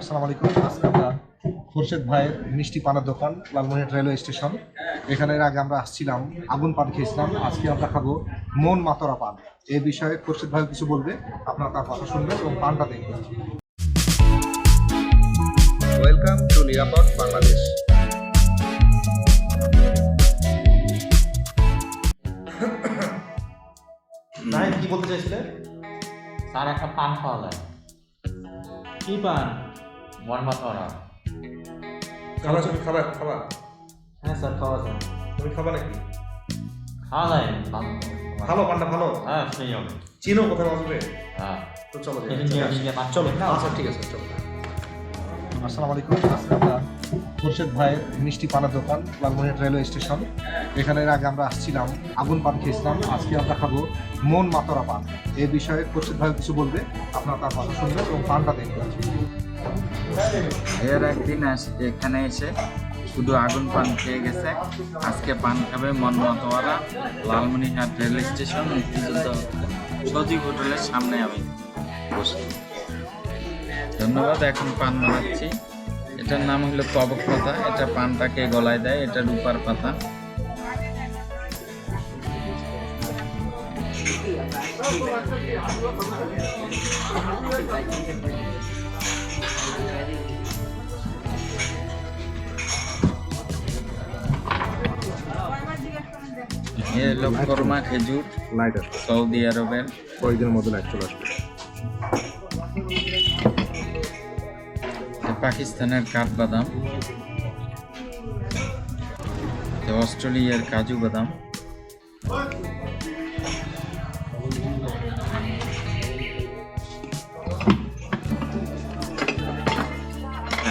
আসসালামু আলাইকুম। আজকে আমরা খোরশেদ ভাইয়ের মিষ্টি পানের দোকান লালমনিরহাট রেলওয়ে স্টেশন। এখানের আগে আমরা আসছিলাম আগুন পান খেয়েছিলাম। আজকে আমরা খাব মন মাতরা পান। এই বিষয়ে খোরশেদ ভাই কিছু বলবে আপনারা তার কথা শুনবেন এবং পানটা দেখবেন। ওয়েলকাম টু নিরাপদ বাংলাদেশ। কি বলতে চাইছিলে? স্যার একটা পান খাওয়া যায়। কি পান? মন মাথা খাবার তুমি খাবার খাবার হ্যাঁ স্যার খাওয়া যায়। তুমি খাবার নাকি? খাওয়া যায় পান ভালো পানটা ভালো? হ্যাঁ সেই হবে। চিনো কোথায় আসবে হ্যাঁ। তো চলো চলো। আচ্ছা ঠিক আছে চলো। আসসালামু আলাইকুম আজকে আমরা খোরশেদ ভাইয়ের মিষ্টি পানের দোকান লালমনিরহাট রেলওয়ে স্টেশন। এখানে এর আগে আমরা আসছিলাম আগুন পান খেয়েছিলাম আজকে আমরা খাব মন মাতরা পান। এই বিষয়ে খোরশেদ ভাই কিছু বলবে আপনারা তার কথা শুনবেন এবং পানটা দেখবেন। এর একদিন এখানে এসে শুধু আগুন পান খেয়ে গেছে। আজকে পান খাবে মন মতোয়ারা লালমনিরহাট রেল স্টেশন, মুক্তিযুদ্ধ সজীব হোটেলের সামনে আমি। বসে ধন্যবাদ, এখন পান বানাচ্ছি। এটার নাম হলো কবক পাতা। এটা পানটাকে গলায় দেয়, এটা রূপার পাতা। এ কর্মা খেজুর আসবে। সৌদি আরবের কয়েকদিনের মধ্যে লাইট চলে আসবে। পাকিস্তানের কাঠবাদাম অস্ট্রেলিয়ার কাজু বাদাম।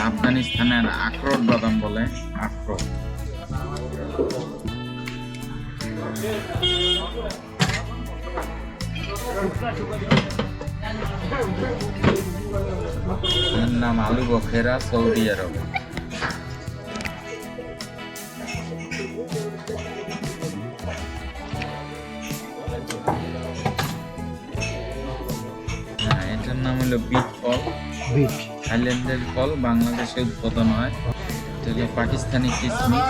আফগানিস্তানের আখরোট বাদাম বলে আখরোট। নাম আলু বখেরা সৌদি আরব। হ্যাঁ, এটার নাম হলো বিট ফল থাইল্যান্ডের ফল বাংলাদেশে উৎপাদন হয়। এটা হলো পাকিস্তানি কিসমিস।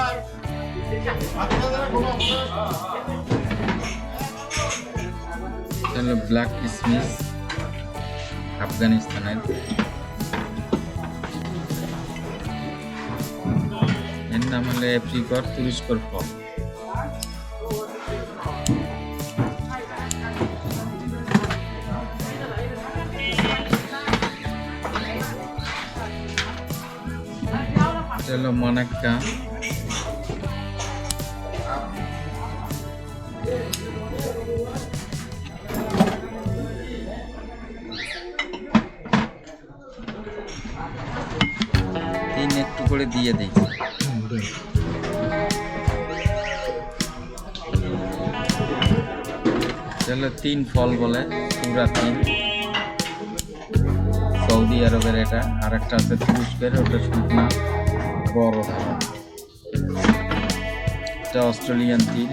হলো ব্ল্যাক কিসমিস আফগানিস্তানের এর নাম হলো এপ্রিকট তুরস্কর ফল এটা হলো মনাক্কা করে দিয়ে দিই। চলো তিন ফল বলে, পুরা তিন। সৌদি আরবের এটা আর একটা আছে তুরস্কের, ওটা শুকনা, বড়। এটা অস্ট্রেলিয়ান তিল।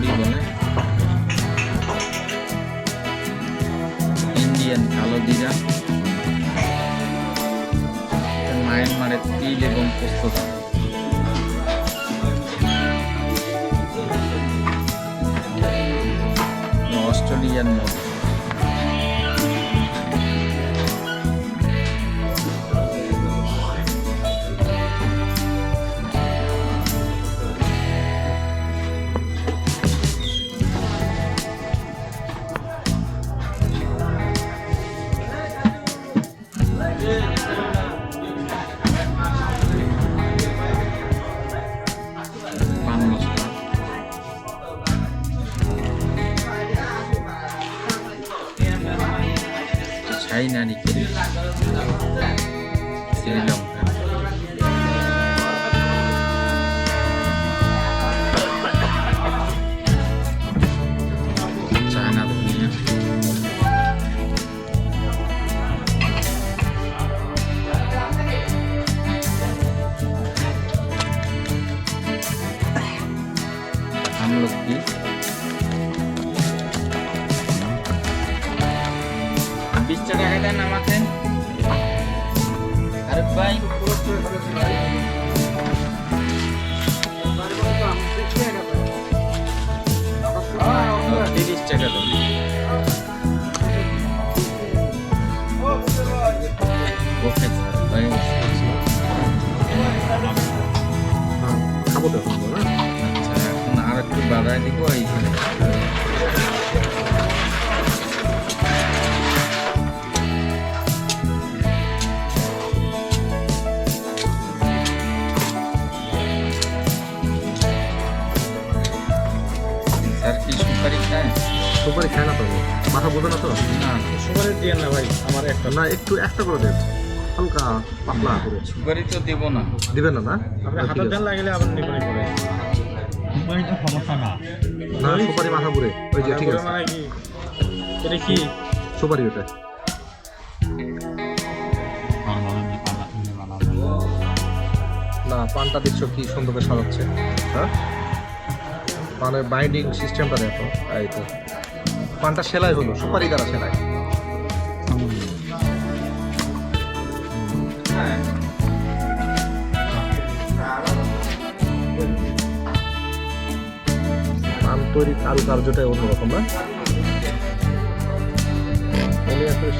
মোহরি বলে। ইন্ডিয়ান কালো জিরা মায়ানমারের তিল এবং পোস্ত। অস্ট্রেলিয়ান মধু નાની નાની કેરી શ્રીલમ না ভাই আমার একটা। না একটু একটা করে দেন। হালকা পাতলা করে। সুপারি তো দেবো না। দিবেন না না? আপনি হাতের। দেন লাগিলে আবার নিবনি করে। সমস্যা না। না সুপারি মাথা ঘুরে। ওই যে ঠিক আছে। মানে কি? এটা কি? সুপারি ওটা। না পানটা দেখছ কি সুন্দর করে সাজাচ্ছে। হ্যাঁ? পানের বাইন্ডিং সিস্টেমটা দেখো। এই তো। পানটা সেলাই হলো সুপারি দ্বারা সেলাই। আলু কারুকার্যটাই অন্যরকম না?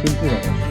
শিল্পী মানুষ।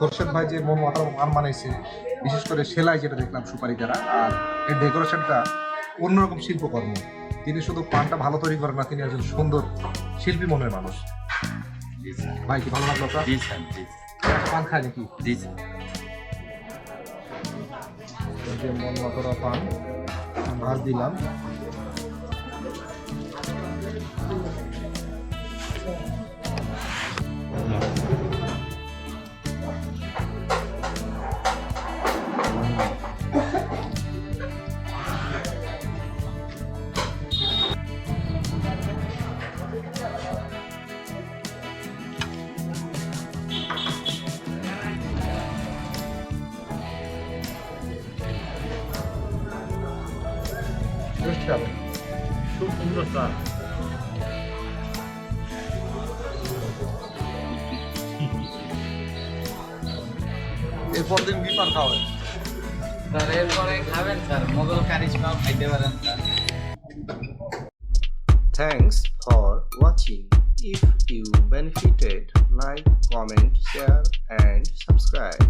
খোরশেদ ভাই যে মন মান মানাইছে বিশেষ করে সেলাই যেটা দেখলাম সুপারি দ্বারা আর এর ডেকোরেশনটা অন্যরকম শিল্পকর্ম। তিনি শুধু পানটা ভালো তৈরি করেন না তিনি একজন সুন্দর শিল্পী মনের মানুষ। ভাই কি ভালো লাগল আপনার? পান খায় নাকি জি যে মন মাতরা পান ভাত দিলাম। স্যার এরপর দিন কি পান খাওয়াবে স্যার এরপরে খাবেন স্যার মোগল কারিশমাও খাইতে পারেন sir Thanks for watching. If you benefited, like, comment, share, and subscribe.